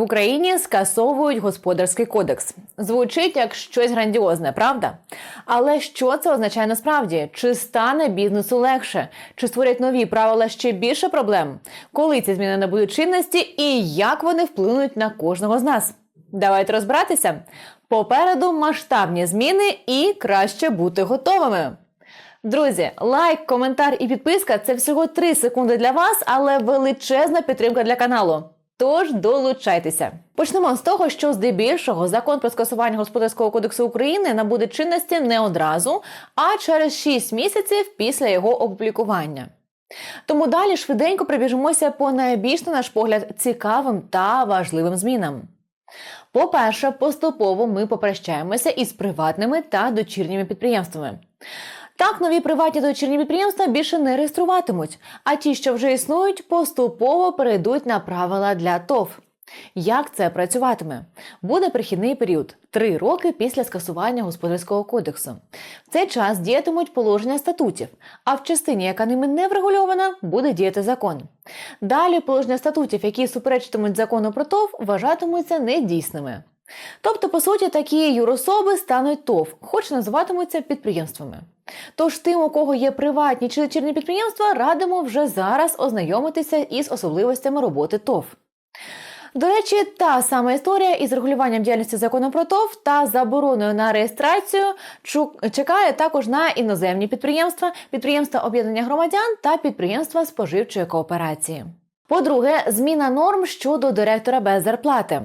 Україні скасовують господарський кодекс. Звучить як щось грандіозне, правда? Але що це означає насправді? Чи стане бізнесу легше? Чи створять нові правила ще більше проблем? Коли ці зміни набудуть чинності і як вони вплинуть на кожного з нас? Давайте розбиратися. Попереду масштабні зміни і краще бути готовими. Друзі, лайк, коментар і підписка це всього 3 секунди для вас, але величезна підтримка для каналу. Тож долучайтеся. Почнемо з того, що здебільшого закон про скасування господарського кодексу України набуде чинності не одразу, а через 6 місяців після його опублікування. Тому далі швиденько прибіжимося по найбільш, на наш погляд, цікавим та важливим змінам. По-перше, поступово ми попрощаємося із приватними та дочірніми підприємствами. Так, нові приватні дочірні підприємства більше не реєструватимуть, а ті, що вже існують, поступово перейдуть на правила для ТОВ. Як це працюватиме? Буде перехідний період три роки після скасування господарського кодексу. В цей час діятимуть положення статутів, а в частині, яка ними не врегульована, буде діяти закон. Далі положення статутів, які суперечитимуть закону про ТОВ, вважатимуться недійсними. Тобто, по суті, такі юрособи стануть ТОВ, хоч називатимуться підприємствами. Тож тим, у кого є приватні чи дочірні підприємства, радимо вже зараз ознайомитися із особливостями роботи ТОВ. До речі, та сама історія із регулюванням діяльності закону про ТОВ та забороною на реєстрацію чекає також на іноземні підприємства, підприємства об'єднання громадян та підприємства споживчої кооперації. По-друге, зміна норм щодо директора без зарплати.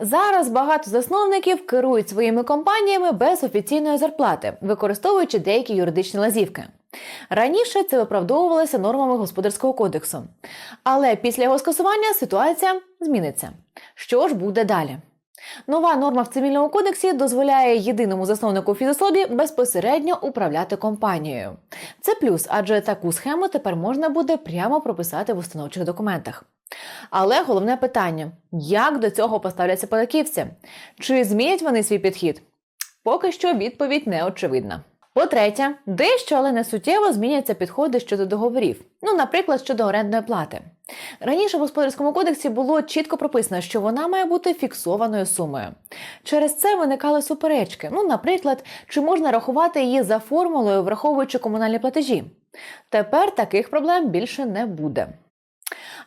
Зараз багато засновників керують своїми компаніями без офіційної зарплати, використовуючи деякі юридичні лазівки. Раніше це виправдовувалося нормами господарського кодексу. Але після його скасування ситуація зміниться. Що ж буде далі? Нова норма в цивільному кодексі дозволяє єдиному засновнику фізособі безпосередньо управляти компанією. Це плюс, адже таку схему тепер можна буде прямо прописати в установчих документах. Але головне питання: як до цього поставляться податківці? Чи змінять вони свій підхід? Поки що відповідь не очевидна. По-третє, дещо, але не суттєво зміняться підходи щодо договорів, ну, наприклад, щодо орендної плати. Раніше в господарському кодексі було чітко прописано, що вона має бути фіксованою сумою. Через це виникали суперечки. Ну, наприклад, чи можна рахувати її за формулою, враховуючи комунальні платежі. Тепер таких проблем більше не буде.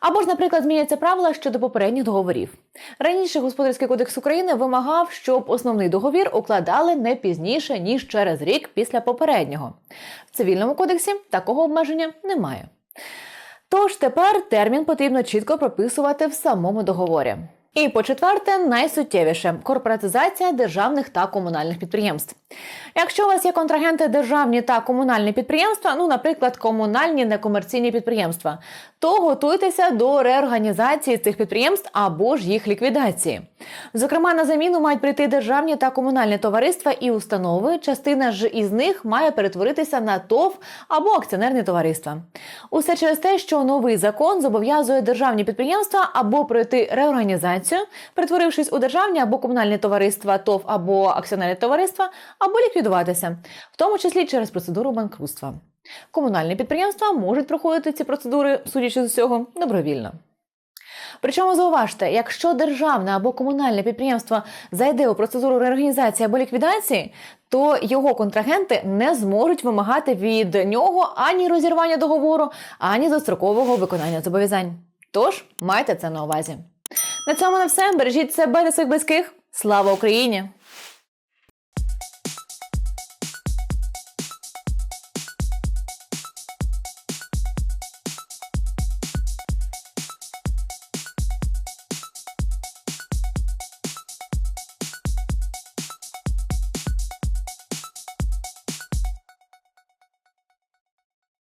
Або ж, наприклад, зміняться правила щодо попередніх договорів. Раніше Господарський кодекс України вимагав, щоб основний договір укладали не пізніше ніж через рік після попереднього. В цивільному кодексі такого обмеження немає. Тож тепер термін потрібно чітко прописувати в самому договорі. І по четверте, найсуттєвіше корпоратизація державних та комунальних підприємств. Якщо у вас є контрагенти державні та комунальні підприємства, ну, наприклад, комунальні некомерційні підприємства, то готуйтеся до реорганізації цих підприємств або ж їх ліквідації. Зокрема, на заміну мають прийти державні та комунальні товариства і установи. Частина ж із них має перетворитися на ТОВ або акціонерні товариства. Усе через те, що новий закон зобов'язує державні підприємства або пройти реорганізацію, перетворившись у державні або комунальні товариства, ТОВ або акціонерні товариства, або ліквідуватися, в тому числі через процедуру банкрутства. Комунальні підприємства можуть проходити ці процедури, судячи з усього, добровільно. Причому зауважте, якщо державне або комунальне підприємство зайде у процедуру реорганізації або ліквідації, то його контрагенти не зможуть вимагати від нього ані розірвання договору, ані дострокового виконання зобов'язань. Тож майте це на увазі. На цьому на все. Бережіть себе та своїх близьких. Слава Україні!